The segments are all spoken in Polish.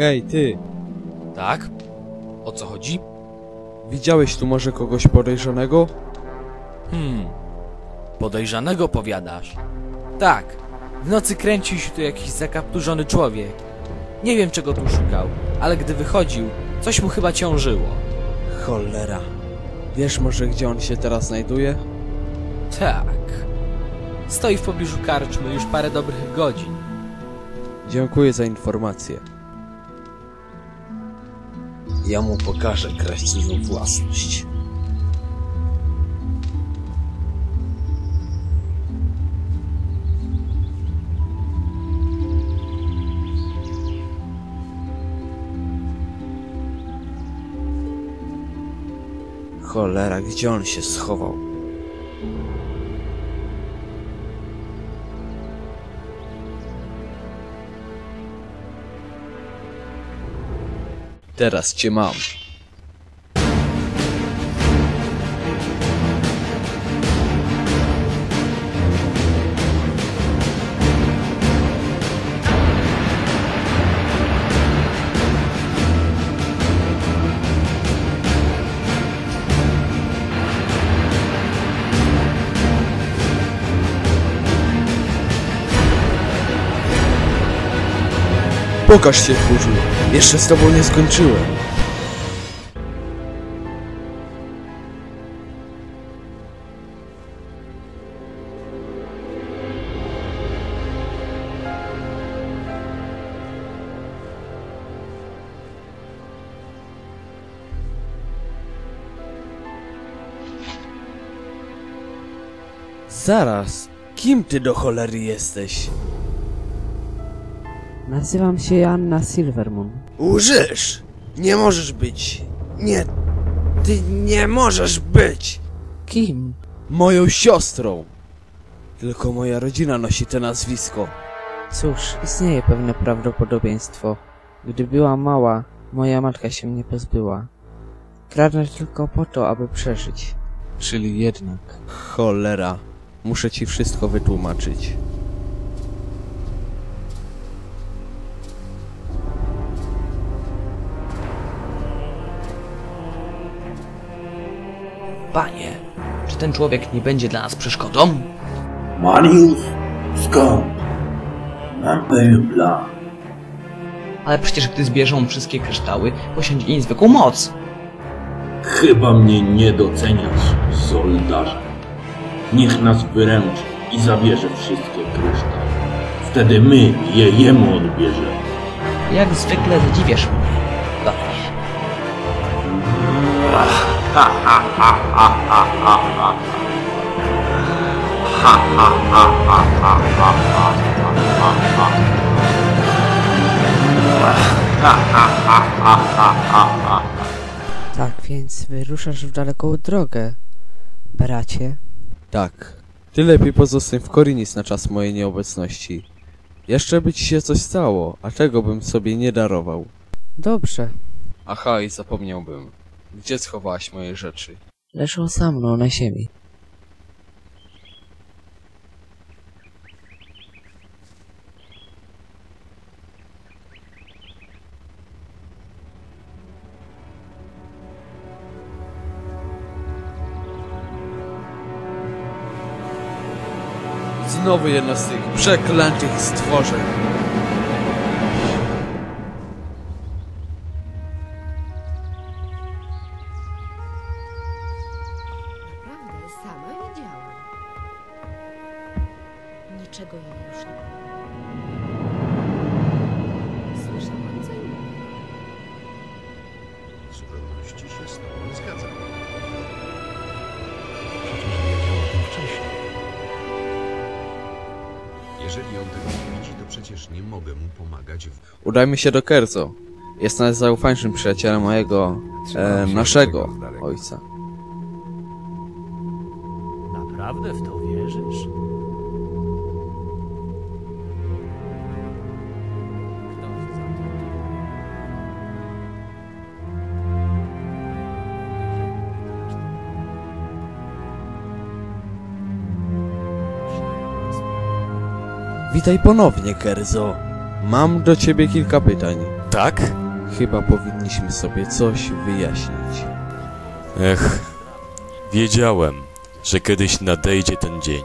Hej, ty! Tak? O co chodzi? Widziałeś tu może kogoś podejrzanego? Hmm. Podejrzanego powiadasz? Tak. W nocy kręcił się tu jakiś zakapturzony człowiek. Nie wiem czego tu szukał, ale gdy wychodził, coś mu chyba ciążyło. Cholera. Wiesz może gdzie on się teraz znajduje? Tak. Stoi w pobliżu karczmy już parę dobrych godzin. Dziękuję za informację. Ja mu pokażę kraść cudzą własność. Cholera, gdzie on się schował? Teraz cię mam. Pokaż się, tchórzu. Jeszcze z tobą nie skończyłem. Zaraz, kim ty do cholery jesteś? Nazywam się Joanna Silvermoon. Łżysz! Nie możesz być! Nie! Ty nie możesz być! Kim? Moją siostrą! Tylko moja rodzina nosi to nazwisko. Cóż, istnieje pewne prawdopodobieństwo. Gdy była mała, moja matka się mnie pozbyła. Kradnę tylko po to, aby przeżyć. Czyli jednak. Cholera. Muszę ci wszystko wytłumaczyć. Panie, czy ten człowiek nie będzie dla nas przeszkodą? Mariusz, skąd? Mam pewien plan. Ale przecież gdy zbierzą wszystkie kryształy, posiądzie niezwykłą moc. Chyba mnie nie doceniasz, soldarze. Niech nas wyręczy i zabierze wszystkie kryształy. Wtedy my je jemu odbierzemy. Jak zwykle zadziwiasz mnie. Tak więc wyruszasz w daleką drogę, bracie. Tak. Ty lepiej pozostań w Korinis na czas mojej nieobecności. Jeszcze by ci się coś stało, a tego bym sobie nie darował. Dobrze. Aha, i zapomniałbym. Gdzie schowałaś moje rzeczy? Leżą za mną na ziemi. Znowu jedna z tych przeklętych stworzeń. Jeżeli on tego nie widzi, to przecież nie mogę mu pomagać w... Udajmy się do Kerzo. Jest najzaufańszym przyjacielem mojego, e, naszego ojca. Naprawdę w to wierzysz? Witaj ponownie, Kerzo. Mam do ciebie kilka pytań. Tak? Chyba powinniśmy sobie coś wyjaśnić. Ech, wiedziałem, że kiedyś nadejdzie ten dzień.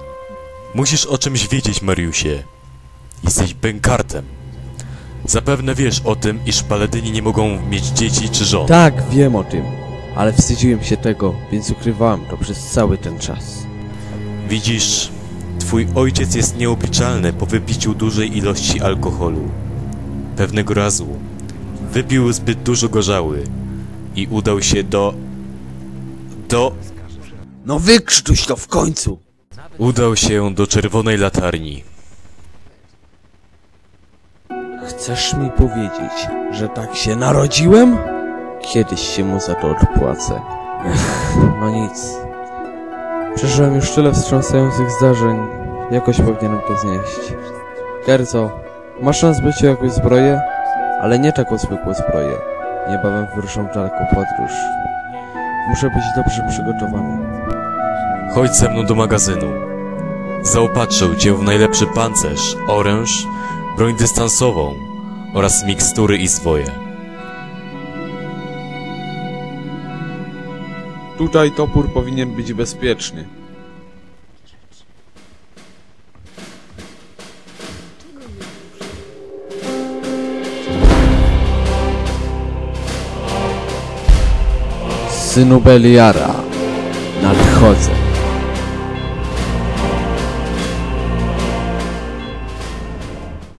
Musisz o czymś wiedzieć, Mariusie. Jesteś bękartem. Zapewne wiesz o tym, iż paledyni nie mogą mieć dzieci czy żon. Tak, wiem o tym, ale wstydziłem się tego, więc ukrywałem to przez cały ten czas. Widzisz, twój ojciec jest nieobliczalny po wypiciu dużej ilości alkoholu. Pewnego razu wypił zbyt dużo gorzały i udał się do... do... No wykrztuś to w końcu! udał się do czerwonej latarni. Chcesz mi powiedzieć, że tak się narodziłem? Kiedyś się mu za to odpłacę. Ech, no nic. Przeżyłem już tyle wstrząsających zdarzeń. Jakoś powinienem to znieść. Gerzo, masz na zbyciu jakąś zbroję? Ale nie taką zwykłą zbroję. Niebawem wyruszam w daleką podróż. Muszę być dobrze przygotowany. Chodź ze mną do magazynu. Zaopatrzę cię w najlepszy pancerz, oręż, broń dystansową oraz mikstury i zwoje. Tutaj topór powinien być bezpieczny. Synu Beliara, nadchodzę.